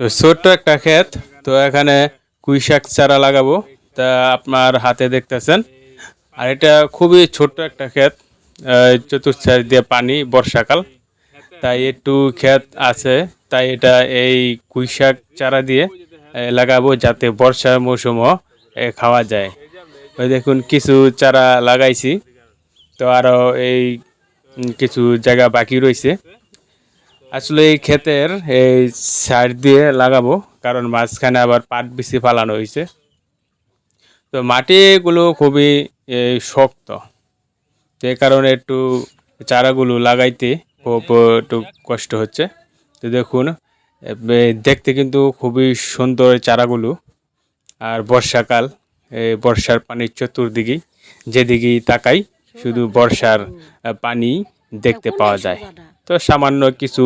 তো ছোট্ট একটা ক্ষেত, তো এখানে কুই শাক চারা লাগাবো, তা আপনার হাতে দেখতেছেন। আর এটা খুবই ছোট্ট একটা ক্ষেত চতুর্থ দিয়ে পানি বর্ষাকাল, তাই একটু ক্ষেত আছে, তাই এটা এই কুই শাক চারা দিয়ে লাগাবো যাতে বর্ষার মৌসুমও খাওয়া যায়। ওই দেখুন কিছু চারা লাগাইছি, তো আরও এই কিছু জায়গা বাকি রয়েছে আসলে এই ক্ষেতের এই সাইড দিয়ে লাগাবো কারণ মাঝখানে আবার পাট বিছি ফালানো হয়েছে। তো মাটিগুলো খুবই শক্ত। তো এই কারণে একটু চারাগুলো লাগাইতে খুব একটু কষ্ট হচ্ছে। তো দেখুন দেখতে কিন্তু খুবই সুন্দর চারাগুলো। আর বর্ষাকাল এই বর্ষার পানির চতুর্দিকেই যেদিকেই তাকাই শুধু বর্ষার পানি দেখতে পাওয়া যায়। তো সামান্য কিছু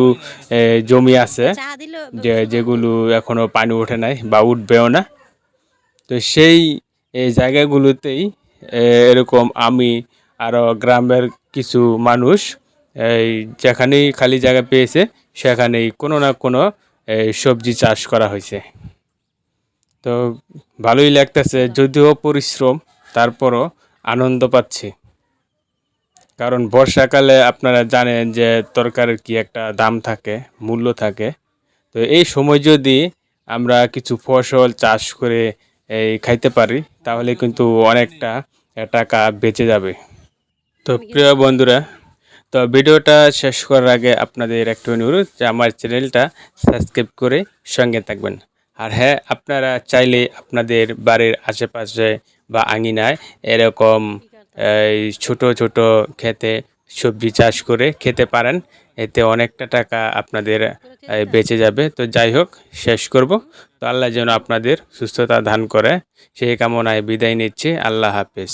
জমি আছে যে যেগুলো এখনও পানি ওঠে নাই বা উঠবেও না। তো সেই জায়গাগুলোতেই এরকম আমি আরও গ্রামের কিছু মানুষ এই যেখানেই খালি জায়গা পেয়েছে সেখানেই কোনো না কোনো সবজি চাষ করা হয়েছে। তো ভালোই লাগতেছে যদিও পরিশ্রম তারপরও আনন্দ পাচ্ছি। কারণ বর্ষাকালে আপনারা জানেন যে তরকারির কি একটা দাম থাকে মূল্য থাকে। তো এই সময় যদি আমরা কিছু ফসল চাষ করে এই খাইতে পারি তাহলে কিন্তু অনেকটা টাকা বেঁচে যাবে। তো প্রিয় বন্ধুরা তো ভিডিওটা শেষ করার আগে আপনাদের একটু অনুরোধ যে আমার চ্যানেলটা সাবস্ক্রাইব করে সঙ্গে থাকবেন। আর হ্যাঁ আপনারা চাইলে আপনাদের বাড়ির আশেপাশে বা আঙিনায় এরকম ছোট ছোট খেতে সবজি চাষ করে খেতে পারেন। এতে অনেকটা টাকা আপনাদের বেঁচে যাবে। তো যাই হোক, শেষ করব। তো আল্লাহ যেন আপনাদের সুস্থতা দান করে। সেই কামনায় বিদায় নিচ্ছে। আল্লাহ হাফেজ।